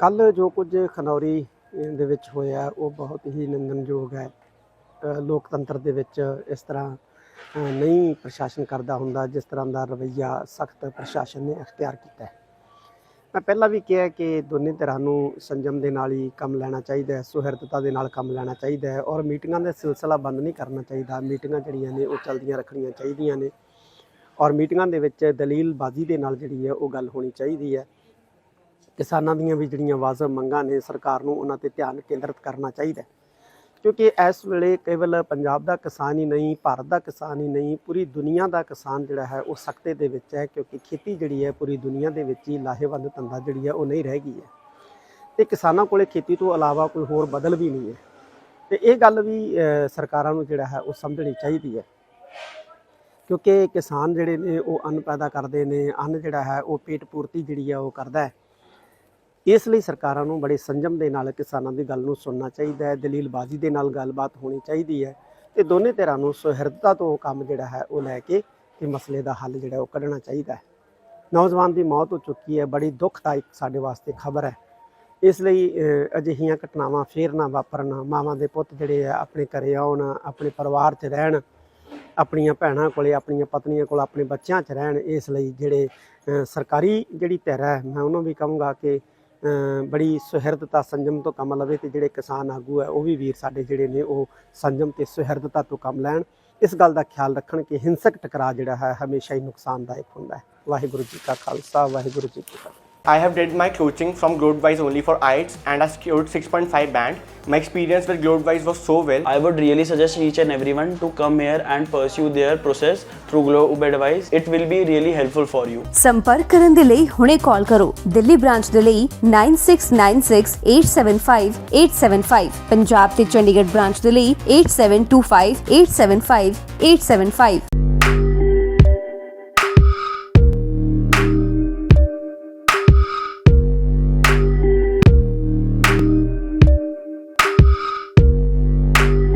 ਕੱਲ ਜੋ ਕੁਝ ਖਨੌਰੀ ਦੇ ਵਿੱਚ ਹੋਇਆ, ਉਹ ਬਹੁਤ ਹੀ ਨਿੰਦਣਯੋਗ ਹੈ। ਲੋਕਤੰਤਰ ਦੇ ਵਿੱਚ ਇਸ ਤਰ੍ਹਾਂ ਨਹੀਂ ਪ੍ਰਸ਼ਾਸਨ ਕਰਦਾ ਹੁੰਦਾ, ਜਿਸ ਤਰ੍ਹਾਂ ਦਾ ਰਵੱਈਆ ਸਖਤ ਪ੍ਰਸ਼ਾਸਨ ਨੇ ਅਖਤਿਆਰ ਕੀਤਾ ਹੈ। ਮੈਂ ਪਹਿਲਾਂ ਵੀ ਕਿਹਾ ਕਿ ਦੋਨੇ ਧਿਰਾਂ ਨੂੰ ਸੰਜਮ ਦੇ ਨਾਲ ਹੀ ਕੰਮ ਲੈਣਾ ਚਾਹੀਦਾ ਹੈ, ਸੁਹਿਰਦਤਾ ਦੇ ਨਾਲ ਕੰਮ ਲੈਣਾ ਚਾਹੀਦਾ ਹੈ ਔਰ ਮੀਟਿੰਗਾਂ ਦਾ ਸਿਲਸਿਲਾ ਬੰਦ ਨਹੀਂ ਕਰਨਾ ਚਾਹੀਦਾ। ਮੀਟਿੰਗਾਂ ਜਿਹੜੀਆਂ ਨੇ, ਉਹ ਚੱਲਦੀਆਂ ਰੱਖਣੀਆਂ ਚਾਹੀਦੀਆਂ ਨੇ ਔਰ ਮੀਟਿੰਗਾਂ ਦੇ ਵਿੱਚ ਦਲੀਲਬਾਜ਼ੀ ਦੇ ਨਾਲ ਜਿਹੜੀ ਹੈ, ਉਹ ਗੱਲ ਹੋਣੀ ਚਾਹੀਦੀ ਹੈ। ਕਿਸਾਨਾਂ ਦੀਆਂ ਵੀ ਜਿਹੜੀਆਂ ਵਾਜਬ ਮੰਗਾਂ ਨੇ ਸਰਕਾਰ ਨੂੰ ਉਹਨਾਂ ਤੇ ਧਿਆਨ ਕੇਂਦਰਿਤ ਕਰਨਾ ਚਾਹੀਦਾ ਕਿਉਂਕਿ ਇਸ ਵੇਲੇ ਕੇਵਲ ਪੰਜਾਬ ਦਾ ਕਿਸਾਨ ਹੀ ਨਹੀਂ, ਭਾਰਤ ਦਾ ਕਿਸਾਨ ਹੀ ਨਹੀਂ, ਪੂਰੀ ਦੁਨੀਆ ਦਾ ਕਿਸਾਨ ਜਿਹੜਾ ਹੈ ਉਹ ਸਖਤੇ ਦੇ ਵਿੱਚ ਹੈ ਕਿਉਂਕਿ ਖੇਤੀ ਜਿਹੜੀ ਹੈ ਪੂਰੀ ਦੁਨੀਆ ਦੇ ਵਿੱਚ ਹੀ ਲਾਹੇਵੰਦ ਧੰਦਾ ਜਿਹੜੀ ਹੈ ਉਹ ਨਹੀਂ ਰਹਿ ਗਈ ਹੈ। ਤੇ ਕਿਸਾਨਾਂ ਕੋਲੇ ਖੇਤੀ ਤੋਂ ਇਲਾਵਾ ਕੋਈ ਹੋਰ ਬਦਲ ਵੀ ਨਹੀਂ ਹੈ। ਤੇ ਇਹ ਗੱਲ ਵੀ ਸਰਕਾਰਾਂ ਨੂੰ ਜਿਹੜਾ ਹੈ ਉਹ ਸਮਝਣੀ ਚਾਹੀਦੀ ਹੈ। ਕਿਉਂਕਿ ਕਿਸਾਨ ਜਿਹੜੇ ਨੇ ਉਹ ਅੰਨ ਪੈਦਾ ਕਰਦੇ ਨੇ, ਅੰਨ ਜਿਹੜਾ ਹੈ ਉਹ ਪੇਟ ਪੂਰਤੀ ਜਿਹੜੀ ਹੈ ਉਹ ਕਰਦਾ ਹੈ। ਇਸ ਲਈ ਸਰਕਾਰਾਂ ਨੂੰ ਬੜੇ ਸੰਜਮ ਦੇ ਨਾਲ ਕਿਸਾਨਾਂ ਦੀ ਗੱਲ ਨੂੰ ਸੁਣਨਾ ਚਾਹੀਦਾ ਹੈ, ਦਲੀਲਬਾਜ਼ੀ ਦੇ ਨਾਲ ਗੱਲਬਾਤ ਹੋਣੀ ਚਾਹੀਦੀ ਹੈ ਤੇ ਦੋਨੇ ਧਿਰਾਂ ਨੂੰ ਸੁਹਿਰਦਤਾ ਤੋਂ ਕੰਮ ਜਿਹੜਾ ਹੈ ਉਹ ਲੈ ਕੇ ਇਹ ਮਸਲੇ ਦਾ ਹੱਲ ਜਿਹੜਾ ਉਹ ਕੱਢਣਾ ਚਾਹੀਦਾ ਹੈ। ਨੌਜਵਾਨ ਦੀ ਮੌਤ ਹੋ ਚੁੱਕੀ ਹੈ, ਬੜੀ ਦੁਖਦਾਇਕ ਸਾਡੇ ਵਾਸਤੇ ਖਬਰ ਹੈ। ਇਸ ਲਈ ਅਜਿਹੀਆਂ ਘਟਨਾਵਾਂ ਫੇਰ ਨਾ ਵਾਪਰਨ, ਮਾਵਾਂ ਦੇ ਪੁੱਤ ਜਿਹੜੇ ਆ, ਆਪਣੇ ਘਰੇ ਆਉਣ, ਆਪਣੇ ਪਰਿਵਾਰ 'ਚ ਰਹਿਣ, ਆਪਣੀਆਂ ਭੈਣਾਂ ਕੋਲੇ, ਆਪਣੀਆਂ ਪਤਨੀਆਂ ਕੋਲ, ਆਪਣੇ ਬੱਚਿਆਂ 'ਚ ਰਹਿਣ, ਇਸ ਲਈ ਜਿਹੜੇ ਸਰਕਾਰੀ ਜਿਹੜੀ ਧਿਰ ਹੈ, ਮੈਂ ਉਹਨੂੰ ਵੀ ਕਹੂੰਗਾ ਕਿ ਬੜੀ ਸੁਹਿਰਦਤਾ ਸੰਜਮ ਤੋਂ ਕੰਮ ਲਵੇ ਤੇ ਜਿਹੜੇ ਕਿਸਾਨ ਆਗੂ ਹੈ, ਉਹ ਵੀ ਵੀਰ ਸਾਡੇ ਜਿਹੜੇ ਨੇ, ਉਹ ਸੰਜਮ ਤੇ ਸੁਹਿਰਦਤਾ ਤੋਂ ਕੰਮ ਲੈਣ। ਇਸ ਗੱਲ ਦਾ ਖਿਆਲ ਰੱਖਣ ਕਿ ਹਿੰਸਕ ਟਕਰਾਅ ਜਿਹੜਾ ਹੈ, ਹਮੇਸ਼ਾ ਹੀ ਨੁਕਸਾਨਦਾਇਕ ਹੁੰਦਾ ਹੈ। ਵਾਹਿਗੁਰੂ ਜੀ ਕਾ ਖਾਲਸਾ, ਵਾਹਿਗੁਰੂ ਜੀ ਕੀ ਫਤਿਹ। I have did my coaching from Globewise only for IELTS and I secured 6.5 band. My experience with Globewise was so well. I would really suggest each and everyone to come here and pursue their process through Globe Advice. It will be really helpful for you. ਸੰਪਰਕ ਕਰਨ ਦੇ ਲਈ ਹੁਣੇ ਕਾਲ ਕਰੋ Delhi branch ਦੇ ਲਈ 9696875875 ਪੰਜਾਬ ਤੇ Chandigarh branch ਦੇ ਲਈ 8725875875